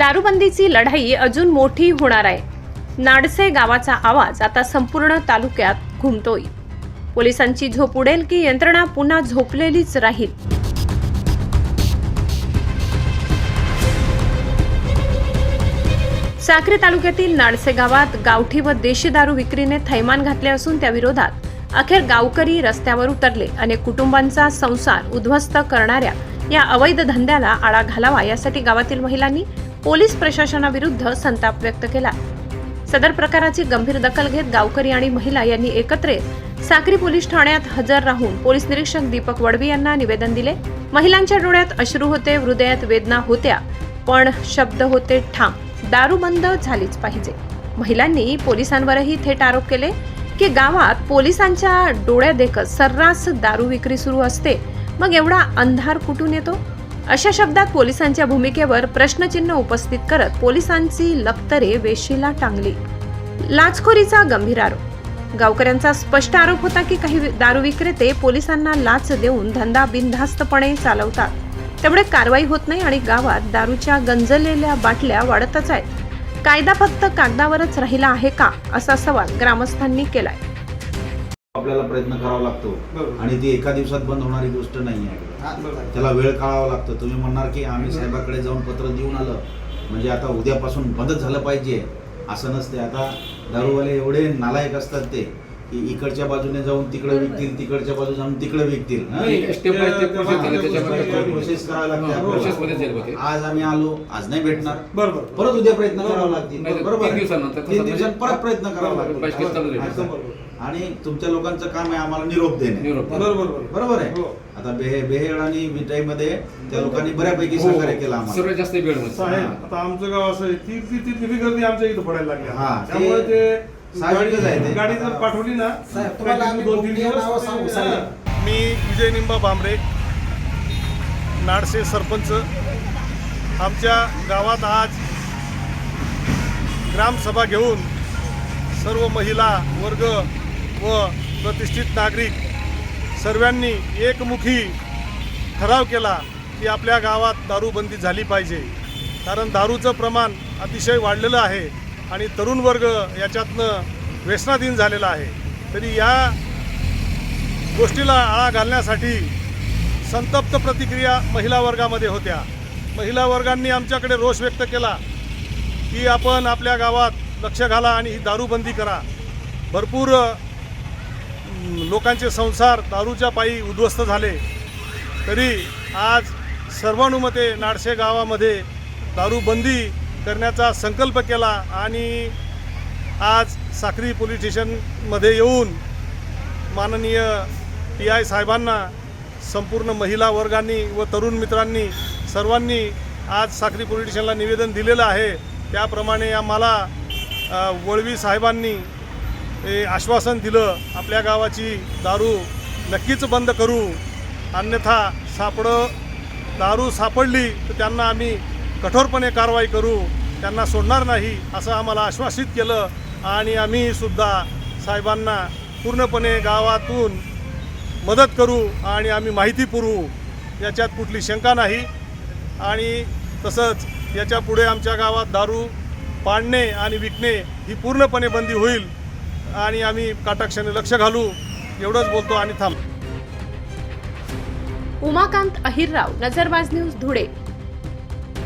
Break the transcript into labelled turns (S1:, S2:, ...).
S1: दारूबंदीची लढाई अजून मोठी होणार आहे. नाडसे गावाचा आवाज आता संपूर्ण तालुक्यात घुमतोय. पोलिसांची झोप उडेल की यंत्रणा पुन्हा झोपलेलीच राहील? साक्री तालुक्यातील नाडसे गावात गावठी व देशी दारू विक्रीने थैमान घातले असून त्या विरोधात अखेर गावकरी रस्त्यावर उतरले. अनेक कुटुंबांचा संसार उद्ध्वस्त करणाऱ्या या अवैध धंद्याला आळा घालावा यासाठी गावातील महिलांनी पोलीस प्रशासनाविरुद्ध संताप व्यक्त केला. सदर प्रकाराची गंभीर दखल घेत गावकरी आणि महिला यांनी एकत्र साक्री पोलीस ठाण्यात हजर राहून पोलीस निरीक्षक दीपक वडवी यांना निवेदन दिले. महिलांच्या डोळ्यात अश्रू होते हृदयात वेदना होत्या पण शब्द होते ठाम. दारू बंद झालीच पाहिजे. महिलांनी पोलिसांवरही थेट आरोप केले की गावात पोलिसांच्या डोळ्यादेखत सर्रास दारू विक्री सुरू असते. मग एवढा अंधार कुठून येतो? अशा शब्दात पोलिसांच्या भूमिकेवर प्रश्नचिन्ह उपस्थित करत पोलिसांची लक्तरे वेशीला टांगली. लाचखोरीचा गंभीर आरोप. गावकऱ्यांचा स्पष्ट आरोप होता की काही दारू विक्रेते पोलिसांना लाच देऊन धंदा बिनधास्तपणे चालवतात. त्यामुळे कारवाई होत नाही आणि गावात दारूच्या गंजलेल्या बाटल्या वाढतच आहेत. कायदा फक्त कागदावरच राहिला आहे का? असा सवाल ग्रामस्थांनी केलाय.
S2: आपल्याला प्रयत्न करावा लागतो. आणि ती एका दिवसात बंद होणारी गोष्ट नाही आहे. त्याला वेळ काढावा लागतो. तुम्ही म्हणणार की आम्ही साहेबाकडे जाऊन पत्र देऊन आलं. म्हणजे आता उद्यापासून बंदच झालं पाहिजे. असं नसते आता दारूवाले एवढे नालायक असतात ते. इकडच्या बाजूने जाऊन तिकडे विकतील तिकडच्या बाजूने जाऊन तिकडे विकतील हं?
S3: नाही,
S4: स्टेप बाय स्टेप
S3: हा,
S4: प्रोसेस
S3: हा,
S2: करावी लागते
S3: हा.
S2: आज आम्ही आलो आज नाही भेटणार.
S3: बरोबर.
S2: परत उद्या प्रयत्न करावा लागतील. बरोबर.
S4: तीन तसं
S2: दिवसात
S4: म्हणजे-
S2: परत प्रयत्न करावा लागतील. हा. आणि तुमच्या लोकांचं काम आहे आम्हाला निरोप देणे.
S4: निरोप.
S3: बरोबर बरोबर.
S2: बरोबर आहे.
S3: हो.
S2: आता बेहे बेहेळ आणि मिठाईमध्ये त्या लोकांनी बऱ्यापैकी
S3: हो.
S2: सहकार्य केलं आम्हाला.
S4: सर्वात जास्त म्हणजे
S3: आता आमचं गाव असं आहे ती ती गर्दी आमच्या इथं पडायला लागली
S2: हा,
S3: त्यामुळे ते
S2: साहजिकच आहे ते.
S3: गाडी गाडी जर पाठवली ना
S5: साहेब, तुम्हाला आम्ही
S3: दोन तीन
S5: गोपनीय नावं सांगू,
S3: दिवस
S5: साहेब.
S6: मी विजय निंबा भांबरे नाडसे सरपंच आमच्या गावात आज ग्रामसभा घेऊन सर्व महिला वर्ग व प्रतिष्ठित नागरिक सर्वांनी एकमुखी ठराव केला की आपल्या गावात दारूबंदी झाली पाहिजे कारण दारूचं प्रमाण अतिशय वाढलेलं आहे आणि तरुण वर्ग याच्यातनं व्यसनाधीन झालेला आहे. तरी या गोष्टीला आळा घालण्यासाठी संतप्त प्रतिक्रिया महिला वर्गामध्ये होत्या. महिला वर्गांनी आमच्याकडे रोष व्यक्त केला की आपण आपल्या गावात लक्ष घाला आणि ही दारूबंदी करा. भरपूर लोकांचे संसार दारूच्या पायी उद्ध्वस्त झाले. तरी आज सर्वानुमते नाडसे गावामध्ये दारूबंदी करण्याचा संकल्प केला आणि आज साखरी पोलीस स्टेशनमध्ये येऊन माननीय पी आय साहेबांना संपूर्ण महिला वर्गांनी व तरुण मित्रांनी सर्वांनी आज साखरी पोलीस स्टेशनला निवेदन दिलेलं आहे. त्याप्रमाणे आम्हाला वळवी साहेबांनी आश्वासन दिलं. आपल्या गावाची दारू नक्कीच बंद करू. अन्यथा सापडं दारू सापडली तर त्यांना आम्ही कठोरपणे कारवाई करू त्यांना सोडणार नाही असं आम्हाला आश्वासित केलं. आणि आम्हीसुद्धा साहेबांना पूर्णपणे गावातून मदत करू आणि आम्ही माहिती पुरवू. याच्यात कुठली शंका नाही. आणि तसंच याच्यापुढे आमच्या गावात दारू पाडणे आणि विकणे ही पूर्णपणे बंदी होईल. आणि आम्ही काटाक्षाने लक्ष घालू. एवढंच बोलतो आणि थांब.
S1: उमाकांत अहिरराव नजरबाज न्यूज धुळे.